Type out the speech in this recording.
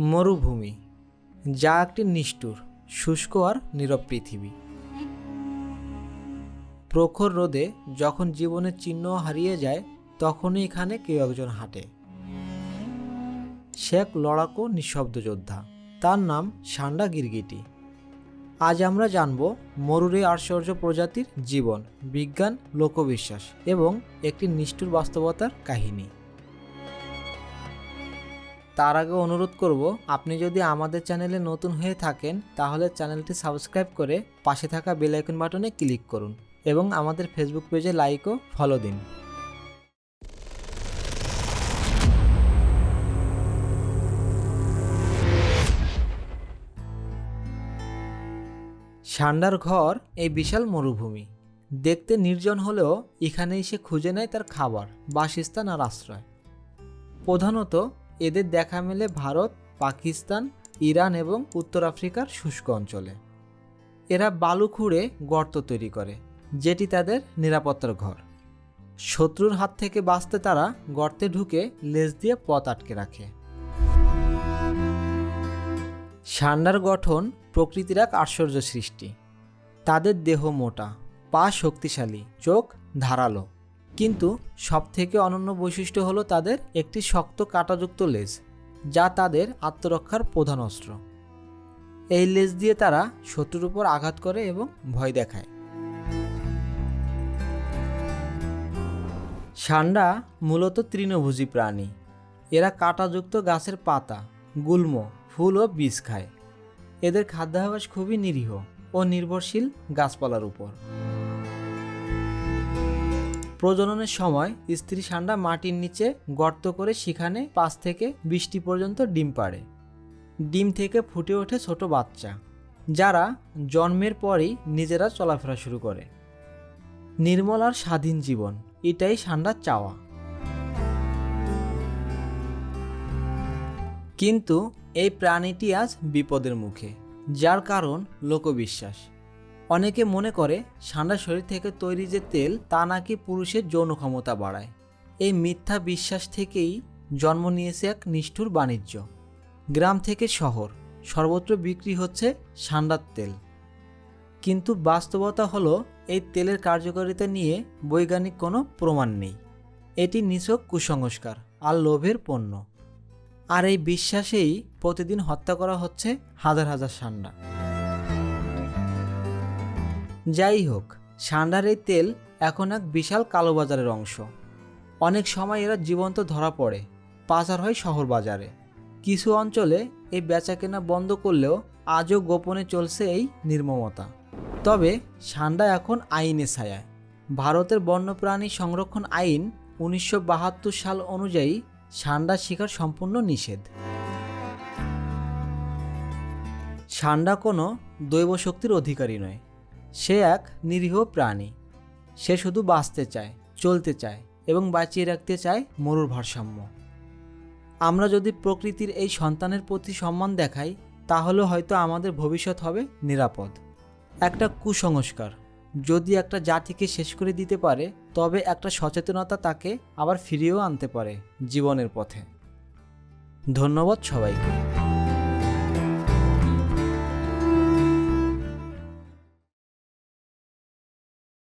মরুভূমি, যা একটি নিষ্ঠুর, শুষ্ক আর নীরব পৃথিবী। প্রখর রোদে যখন জীবনের চিহ্ন হারিয়ে যায়, তখনই এখানে কেউ একজন হাঁটে। সে এক লড়াকু নিঃশব্দ যোদ্ধা। তার নাম সান্ডা গিরগিটি। আজ আমরা জানব মরুর আশ্চর্য প্রজাতির জীবন, বিজ্ঞান, লোকবিশ্বাস এবং একটি নিষ্ঠুর বাস্তবতার কাহিনী। তার আগে অনুরোধ করব, আপনি যদি আমাদের চ্যানেলে নতুন হয়ে থাকেন, তাহলে চ্যানেলটি সাবস্ক্রাইব করে পাশে থাকা বেল আইকন বাটনে ক্লিক করুন এবং আমাদের ফেসবুক পেজে লাইক ও ফলো দিন। সান্ডার ঘর এই বিশাল মরুভূমি। দেখতে নির্জন হলেও এখানেই সে খুঁজে নেয় তার খাবার, বাসস্থান আর আশ্রয়। প্রধানত এদের দেখা মেলে ভারত, পাকিস্তান, ইরান এবং উত্তর আফ্রিকার শুষ্ক অঞ্চলে। এরা বালু খুঁড়ে গর্ত তৈরি করে, যেটি তাদের নিরাপত্তার ঘর। শত্রুর হাত থেকে বাঁচতে তারা গর্তে ঢুকে লেজ দিয়ে পথ আটকে রাখে। সান্ডার গঠন প্রকৃতির এক আশ্চর্য সৃষ্টি। তাদের দেহ মোটা, পা শক্তিশালী, চোখ ধারালো। কিন্তু সবথেকে অনন্য বৈশিষ্ট্য হলো তাদের একটি শক্ত কাঁটাযুক্ত লেজ, যা তাদের আত্মরক্ষার প্রধান অস্ত্র। এই লেজ দিয়ে তারা শত্রুর উপর আঘাত করে এবং ভয় দেখায়। সান্ডা মূলত তৃণভোজী প্রাণী। এরা কাঁটাযুক্ত গাছের পাতা, গুল্ম, ফুল ও বীজ খায়। এদের খাদ্যাভ্যাস খুবই নিরীহ ও নির্ভরশীল গাছপালার উপর। প্রজননের সময় স্ত্রী সান্ডা মাটির নিচে গর্ত করে সেখানে পাঁচ থেকে বিশটি পর্যন্ত ডিম পাড়ে। ডিম থেকে ফুটে ওঠে ছোট বাচ্চা, যারা জন্মের পরই নিজেরা চলাফেরা শুরু করে। নির্মল আর স্বাধীন জীবন, এটাই সান্ডার চাওয়া। কিন্তু এই প্রাণীটি আজ বিপদের মুখে, যার কারণ লোকবিশ্বাস। অনেকে মনে করে সান্ডা শরীর থেকে তৈরি যে তেল, তা নাকি পুরুষের যৌন ক্ষমতা বাড়ায়। এই মিথ্যা বিশ্বাস থেকেই জন্ম নিয়েছে এক নিষ্ঠুর বাণিজ্য। গ্রাম থেকে শহর, সর্বত্র বিক্রি হচ্ছে সান্ডার তেল। কিন্তু বাস্তবতা হলো, এই তেলের কার্যকারিতা নিয়ে বৈজ্ঞানিক কোনো প্রমাণ নেই। এটি নিছক কুসংস্কার আর লোভের পণ্য। আর এই বিশ্বাসেই প্রতিদিন হত্যা করা হচ্ছে হাজার হাজার সান্ডা যাই হোক সান্ডার এই তেল এখন এক বিশাল কালোবাজারের অংশ। অনেক সময় এরা জীবন্ত ধরা পড়ে, পাচার হয় শহর বাজারে। কিছু অঞ্চলে এই বেচাকেনা বন্ধ করলেও আজও গোপনে চলছে এই নির্মমতা। তবে সান্ডা এখন আইনে ছায়ায়। ভারতের বন্যপ্রাণী সংরক্ষণ আইন উনিশশো বাহাত্তর সাল অনুযায়ী সান্ডা শিকার সম্পূর্ণ নিষেধ। সান্ডা কোনো দৈব শক্তির অধিকারী নয়। সে এক নিরীহ প্রাণী। সে শুধু বাঁচতে চায়, চলতে চায় এবং বাঁচিয়ে রাখতে চায় মরুর ভারসাম্য। আমরা যদি প্রকৃতির এই সন্তানের প্রতি সম্মান দেখাই, তাহলে হয়তো আমাদের ভবিষ্যৎ হবে নিরাপদ। একটা কুসংস্কার। যদি একটা জাতিকে শেষ করে দিতে পারে, তবে একটা সচেতনতা তাকে আবার ফিরিয়েও আনতে পারে জীবনের পথে। ধন্যবাদ সবাইকে।